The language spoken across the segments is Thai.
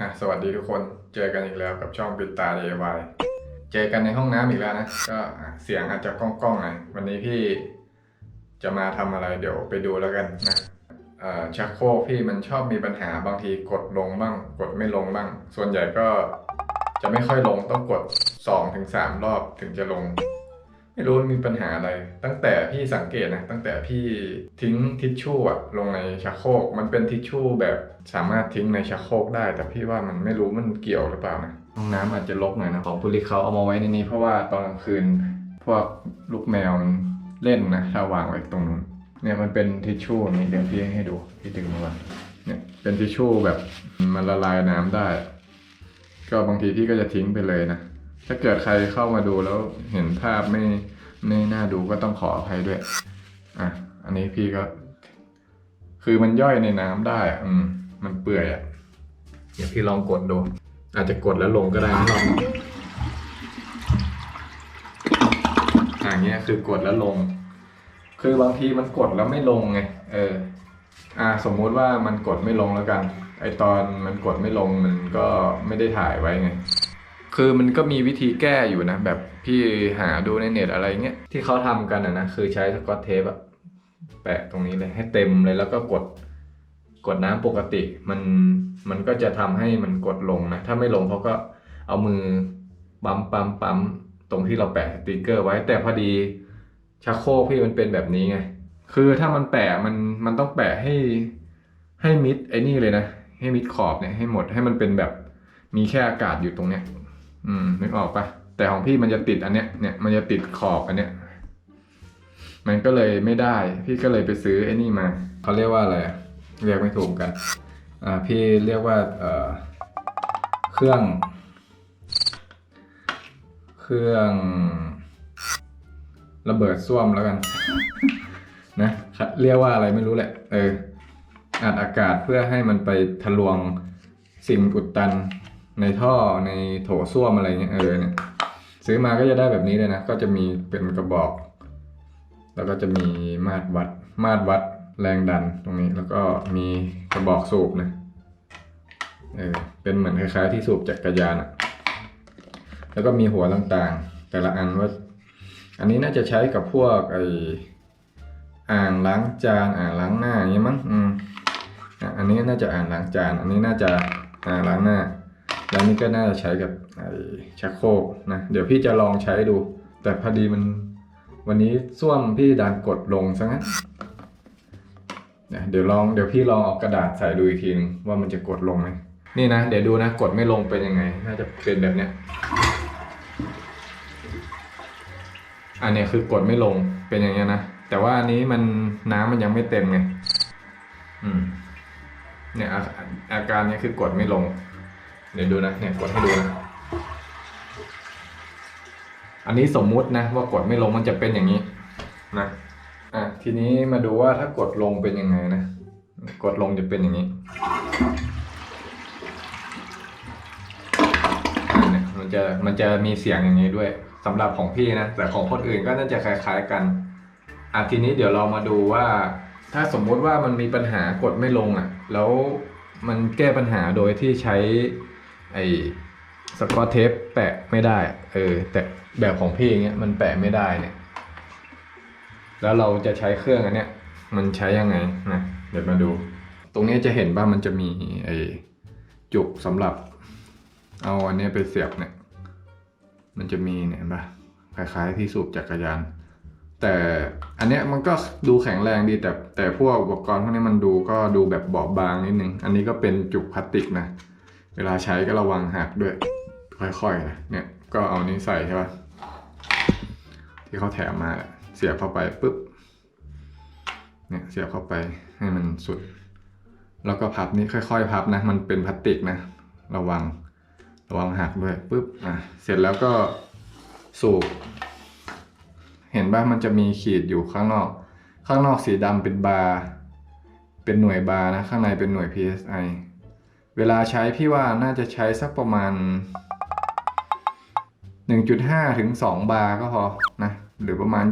อะสวัสดีทุกคนเจอกันอีกแล้วกับช่องปิดตา DIY เจอกันในห้องน้ำอีกแล้วนะ ก็เสียงอาจจะก้องๆหน่อยวันนี้พี่จะมาทำอะไรเดี๋ยวไปดูแล้วกันนะเอ่อชักโครกพี่มันชอบมีปัญหาบางทีกดลงบ้าง กดไม่ลงบ้าง ส่วนใหญ่ก็จะไม่ค่อยลงต้องกด 2-3ถึงรอบถึงจะลง ไม่รู้มันมีปัญหาอะไร ตั้งแต่พี่สังเกตนะ ตั้งแต่พี่ทิ้งทิชชู่อะลงในชักโครก มันเป็นทิชชู่แบบสามารถทิ้งในชักโครกได้ แต่พี่ว่ามันไม่รู้มันเกี่ยวหรือเปล่านะ ห้องน้ำอาจจะรกหน่อยนะ ของบุริเขาเอามาไว้ในนี้ เพราะว่าตอนกลางคืน พวกลูกแมวมันเล่นนะถ้าวางไว้ตรงนู้น เนี่ยมันเป็นทิชชู่นี่เดี๋ยวพี่ให้ดู พี่ดึงมาก่อนเนี่ยเป็นทิชชู่แบบมันละลายน้ำได้ ก็บางทีพี่ก็จะทิ้งไปเลยนะ ถ้าเกิดใครเข้ามาดูแล้วเห็นภาพไม่ไม่น่าดูก็ต้องขออภัยด้วย อะ อันนี้พี่ก็ คือมันย่อยในน้ำได้อืม มันเปื่อยอะ เดี๋ยวพี่ลองกดดู อาจจะกดแล้วลงก็ได้นะลองอะอย่างเงี้ยคือกดแล้วลง คือบางทีมันกดแล้วไม่ลงไง เออ อ่า สมมุติว่ามันกดไม่ลงแล้วกัน ไอตอนมันกดไม่ลงมันก็ไม่ได้ถ่ายไว้ไง คือมันก็มีวิธีแก้อยู่นะ แบบพี่หาดูในเน็ตอะไรเงี้ยที่เขาทำกันอะนะคือใช้สกอตเทปอะแปะตรงนี้เลยให้เต็มเลยแล้วก็กดกดน้ำปกติมันมันก็จะทำให้มันกดลงนะ ถ้าไม่ลงเขาก็เอามือปั๊มปั๊มปั๊มตรงที่เราแปะสติกเกอร์ไว้แต่พอดีชักโครกพี่มันเป็นแบบนี้ไง คือถ้ามันแปะมันมันต้องแปะให้ให้มิดไอ้นี่เลยนะ ให้มิดขอบเนี่ยให้หมดให้มันเป็นแบบมีแค่อากาศอยู่ตรงเนี้ย อืมนึกออกปะแต่ของพี่มันจะติดอันเนี้ยเนี่ยมันจะติดขอบอันเนี้ยมันก็เลยไม่ได้ พี่ก็เลยไปซื้อไอ้นี่มาเขาเรียกว่าอะไรเรียกไม่ถูกกันอ่าพี่เรียกว่าเอ่อเครื่อง เครื่องระเบิดส้วมแล้วกัน นะเรียกว่าอะไรไม่รู้แหละ เอออัดอากาศเพื่อให้มันไปทะลวงสิ่งอุดตัน ในท่อในโถส้วมอะไรเงี้ยเออเนี่ยซื้อมาก็จะได้แบบนี้เลยนะ ก็จะมีเป็นกระบอก แล้วก็จะมีมาตรวัด มาตรวัดแรงดันตรงนี้ แล้วก็มีกระบอกสูบนะเออเป็นเหมือนคล้ายๆ ที่สูบจักรยานอะแล้วก็มีหัวต่างๆ แต่ละอันว่า อันนี้น่าจะใช้กับพวกไออ่างล้างจานอ่างล้างหน้าอย่างงี้มั้งอืมอันนี้น่าจะอ่างล้างจาน อันนี้น่าจะอ่างล้างหน้า แล้วนี่ก็น่าจะใช้กับไอ้ชักโครกนะ เดี๋ยวพี่จะลองใช้ดู แต่พอดีมันวันนี้ส้วมพี่ดันกดลงซะงั้นเนี่ยเดี๋ยวลองเดี๋ยวพี่ลองเอากระดาษใส่ดูอีกทีนึงว่ามันจะกดลงไหมนี่นะ เดี๋ยวดูนะกดไม่ลงเป็นยังไง น่าจะเป็นแบบเนี้ยอันเนี้ยคือกดไม่ลงเป็นอย่างเงี้ยนะ แต่ว่าอันนี้มันน้ำมันยังไม่เต็มไงอืมเนี่ยอาอาการเนี้ยคือกดไม่ลง เดี๋ยวดูนะเนี่ยกดให้ดูนะ อันนี้สมมุตินะว่ากดไม่ลงมันจะเป็นอย่างนี้นะ อะทีนี้มาดูว่าถ้ากดลงเป็นยังไงนะ กดลงจะเป็นอย่างนี้อะมันจะมันจะมีเสียงอย่างนี้ด้วยสำหรับของพี่นะ แต่ของคนอื่นก็น่าจะคล้ายๆกันอะทีนี้เดี๋ยวเรามาดูว่า ถ้าสมมุติว่ามันมีปัญหากดไม่ลงอะ แล้วมันแก้ปัญหาโดยที่ใช้ ไอ้สกอตเทปแปะไม่ได้ เออ แต่แบบของพี่อย่างเงี้ยมันแปะไม่ได้เนี่ย แล้วเราจะใช้เครื่องอันเนี้ย มันใช้ยังไงนะเดี๋ยวมาดู ตรงนี้จะเห็นว่ามันจะมีไอ้จุกสำหรับ เอาอันนี้ไปเสียบเนี่ย มันจะมีเนี่ยเห็นปะคล้าย ๆ ที่สูบจักรยาน แต่อันเนี้ยมันก็ดูแข็งแรงดีแต่แต่พวกอุปกรณ์พวกนี้มันดูก็ดูแบบบอบบางนิดนึง อันนี้ก็เป็นจุกพลาสติกนะ เวลาใช้ก็ระวังหักด้วย ค่อยๆนะเนี่ยก็เอานี้ใส่ใช่ปะที่เขาแถมมาเสียบเข้าไปปุ๊บเนี่ยเสียบเข้าไปให้มันสุด แล้วก็พับนี่ค่อย ๆ พับนะ มันเป็นพลาสติกนะ ระวังระวังหักด้วยปุ๊บอะเสร็จแล้วก็สูบเห็นป่ะมันจะมีขีดอยู่ข้างนอก ข้างนอกสีดำเป็นบาร์เป็นหน่วยบาร์นะ ข้างในเป็นหน่วย psi เวลาใช้พี่ว่าน่าจะใช้สักประมาณ 1.5 ถึง 2 บาร์ก็พอนะ หรือประมาณ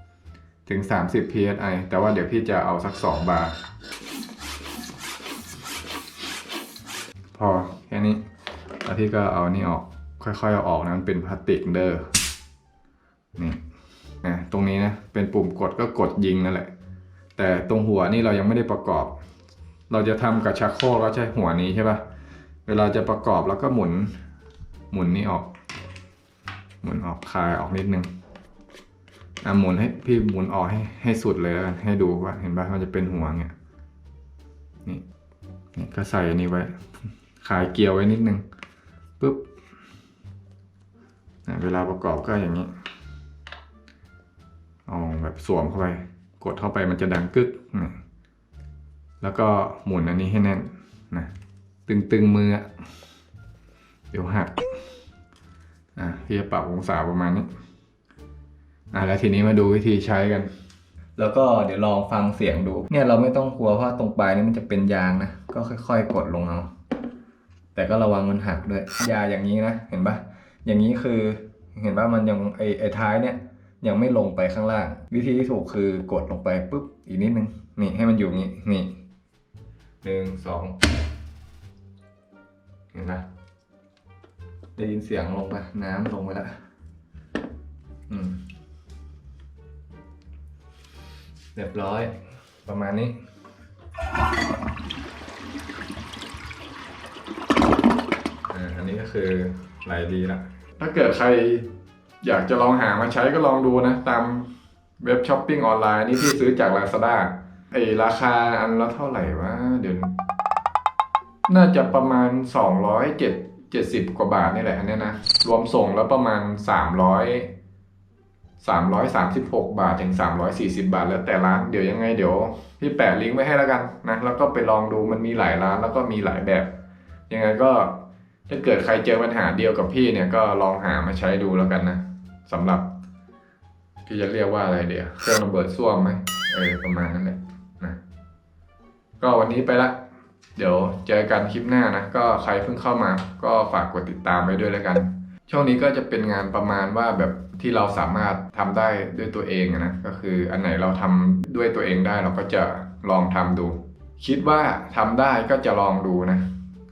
20 ถึง 30 psi แต่ว่าเดี๋ยวพี่จะเอาสัก 2 บาร์ พอแค่นี้ แล้วพี่ก็เอานี่ออก ค่อยๆเอาออกนะ มันเป็นพลาสติกเด้อ นี่นะตรงนี้นะ เป็นปุ่มกดก็กดยิงนั่นแหละ แต่ตรงหัวนี่เรายังไม่ได้ประกอบ เราจะทำกับชักโครกก็ใช้หัวนี้ใช่ปะเวลาจะประกอบแล้วก็หมุน หมุนนี่ออก หมุนออกคลายออกนิดนึง อะหมุนให้พี่หมุนออกให้ให้สุดเลยแล้วกันให้ดูว่าเห็นปะมันจะเป็นหัวเงี้ย นี่นี่ก็ใส่อันนี้ไว้ คลายเกลียวไว้นิดนึงปุ๊บเวลาประกอบก็อย่างนี้เอาแบบสวมเข้าไป กดเข้าไปมันจะดังกึกนะ แล้วก็หมุนอันนี้ให้แน่นนะตึงๆมือ เดี๋ยวหักอะพี่จะปรับองศาประมาณนี้อะแล้วทีนี้มาดูวิธีใช้กัน แล้วก็เดี๋ยวลองฟังเสียงดู เนี่ยเราไม่ต้องกลัวเพราะตรงปลายนี่มันจะเป็นยางนะ ก็ค่อย ๆ กดลงเอาแต่ก็ระวังมันหักด้วย ยาอย่างนี้นะ เห็นปะอย่างนี้คือเห็นว่ามันยังไอไอท้ายเนี่ยยังไม่ลงไปข้างล่าง วิธีที่ถูกคือกดลงไปปุ๊บอีกนิดนึงนี่ให้มันอยู่งี้นี่ หนึ่งสองเห็นปะได้ยินเสียงลงไปน้ำลงไปแล้วอืมเรียบร้อย ประมาณนี้ออันนี้ก็คือไหลดีละถ้าเกิดใครอยากจะลองหามาใช้ก็ลองดูนะ ตามเว็บช้อปปิ้งออนไลน์นี่พี่ซื้อจาก Lazada ไอราคาอันละเท่าไหร่วะเดี๋ยวน่าจะประมาณ207 70กว่าบาทนี่แหละอันเนี้ยนะ รวมส่งแล้วประมาณ300 336บาทถึง340บาท แล้วแต่ร้านเดี๋ยวยังไงเดี๋ยวพี่แปะลิงก์ไว้ให้แล้วกันนะแล้วก็ไปลองดูมันมีหลายร้านแล้วก็มีหลายแบบ ยังไงก็ถ้าเกิดใครเจอปัญหาเดียวกับพี่เนี่ยก็ลองหามาใช้ดูแล้วกันนะสำหรับพี่จะเรียกว่าอะไรเดี๋ยวเครื่องระเบิดซ่วมไหมเออประมาณนั้นแหละ นะก็วันนี้ไปละ เดี๋ยวเจอกันคลิปหน้านะ ก็ใครเพิ่งเข้ามา ก็ฝากกดติดตามไว้ด้วยแล้วกัน ช่วงนี้ก็จะเป็นงานประมาณว่าแบบที่เราสามารถทำได้ด้วยตัวเองนะ ก็คืออันไหนเราทำด้วยตัวเองได้เราก็จะลองทำดู คิดว่าทำได้ก็จะลองดูนะ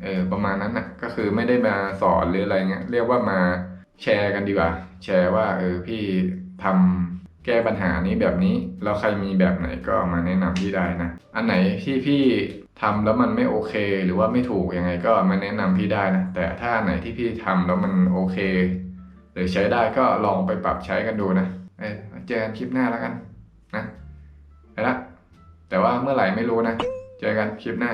เออประมาณนั้นนะก็คือไม่ได้มาสอนหรืออะไรเงี้ย เรียกว่ามาแชร์กันดีกว่า แชร์ว่าเออพี่ทำ แก้ปัญหานี้แบบนี้ แล้วใครมีแบบไหนก็มาแนะนำพี่ได้นะ อันไหนที่พี่ทำแล้วมันไม่โอเค หรือว่าไม่ถูกยังไงก็มาแนะนำพี่ได้นะ แต่ถ้าอันไหนที่พี่ทำแล้วมันโอเค หรือใช้ได้ก็ลองไปปรับใช้กันดูนะ เอ้เจอกันคลิปหน้าแล้วกันนะไปละแต่ว่าเมื่อไหร่ไม่รู้นะ เจอกันคลิปหน้า